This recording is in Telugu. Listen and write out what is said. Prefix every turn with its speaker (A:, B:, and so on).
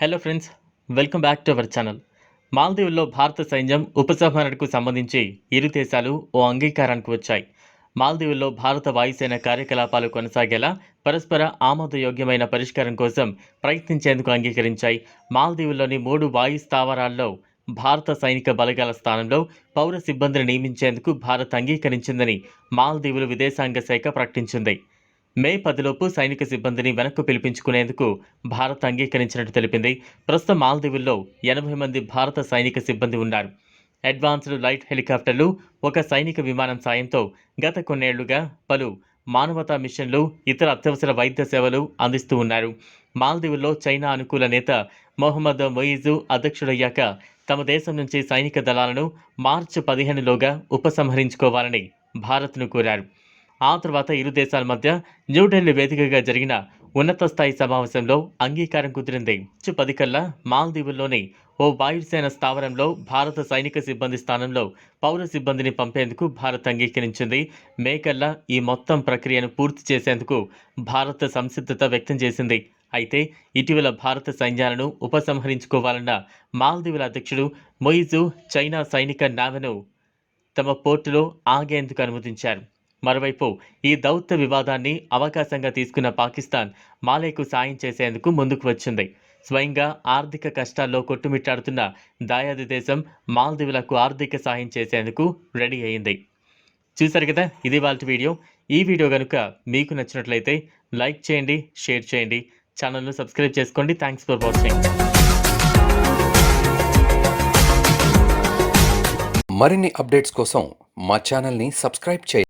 A: Hello friends welcome back to our channel మాల్దీవుల్లో భారత సైన్యం ఉపసంహరణకు సంబంధించి ఇరు దేశాలు ఓ అంగీకారానికి వచ్చాయి. మాల్దీవుల్లో భారత వాయుసేన కార్యకలాపాలు కొనసాగేలా పరస్పర ఆమోదయోగ్యమైన పరిష్కారం కోసం ప్రయత్నించేందుకు అంగీకరించాయి. మాల్దీవుల్లోని మూడు వాయు స్థావరాల్లో భారత సైనిక బలగాల స్థానంలో పౌర సిబ్బందిని నియమించేందుకు భారత్ అంగీకరించిందని మాల్దీవులు విదేశాంగ శాఖ ప్రకటించింది. మే పదిలోపు సైనిక సిబ్బందిని వెనక్కు పిలిపించుకునేందుకు భారత్ అంగీకరించినట్టు తెలిపింది. ప్రస్తుతం మాల్దీవుల్లో ఎనభై మంది భారత సైనిక సిబ్బంది ఉన్నారు. అడ్వాన్స్డ్ లైట్ హెలికాప్టర్లు ఒక సైనిక విమానం సాయంతో గత కొన్నేళ్ళుగా పలు మానవతా మిషన్లు ఇతర అత్యవసర వైద్య సేవలు అందిస్తూ ఉన్నారు. మాల్దీవుల్లో చైనా అనుకూల నేత మొహమ్మద్ మొయిజు అధ్యక్షుడయ్యాక తమ దేశం నుంచి సైనిక దళాలను మార్చి పదిహేనులోగా ఉపసంహరించుకోవాలని భారత్ను కోరారు. ఆ తర్వాత ఇరు దేశాల మధ్య న్యూఢిల్లీ వేదికగా జరిగిన ఉన్నత స్థాయి సమావేశంలో అంగీకారం కుదిరింది. మార్చి పది కల్లా మాల్దీవుల్లోని ఓ వాయుసేన స్థావరంలో భారత సైనిక సిబ్బంది స్థానంలో పౌర సిబ్బందిని పంపేందుకు భారత్ అంగీకరించింది. మే కల్లా ఈ మొత్తం ప్రక్రియను పూర్తి చేసేందుకు భారత సంసిద్ధత వ్యక్తం చేసింది. అయితే ఇటీవల భారత సైన్యాలను ఉపసంహరించుకోవాలన్న మాల్దీవుల అధ్యక్షుడు మొయిజు చైనా సైనిక నావెను తమ పోర్టులో ఆగేందుకు అనుమతించారు. మరోవైపు ఈ దౌత్య వివాదాన్ని అవకాశంగా తీసుకున్న పాకిస్తాన్ మాలేకు సాయం చేసేందుకు ముందుకు వచ్చింది. స్వయంగా ఆర్థిక కష్టాల్లో కొట్టుమిట్టాడుతున్న దాయాది దేశం మాల్దీవులకు ఆర్థిక సాయం చేసేందుకు రెడీ అయింది. చూశారు కదా ఇది వాళ్ళ వీడియో. ఈ వీడియో కనుక మీకు నచ్చినట్లయితే లైక్ చేయండి షేర్ చేయండి. ఛానల్ను సబ్స్క్రైబ్ చేసుకోండి. Thanks for watching.
B: మరిన్ని అప్డేట్స్ కోసం మా ఛానల్ని సబ్స్క్రైబ్ చేయండి.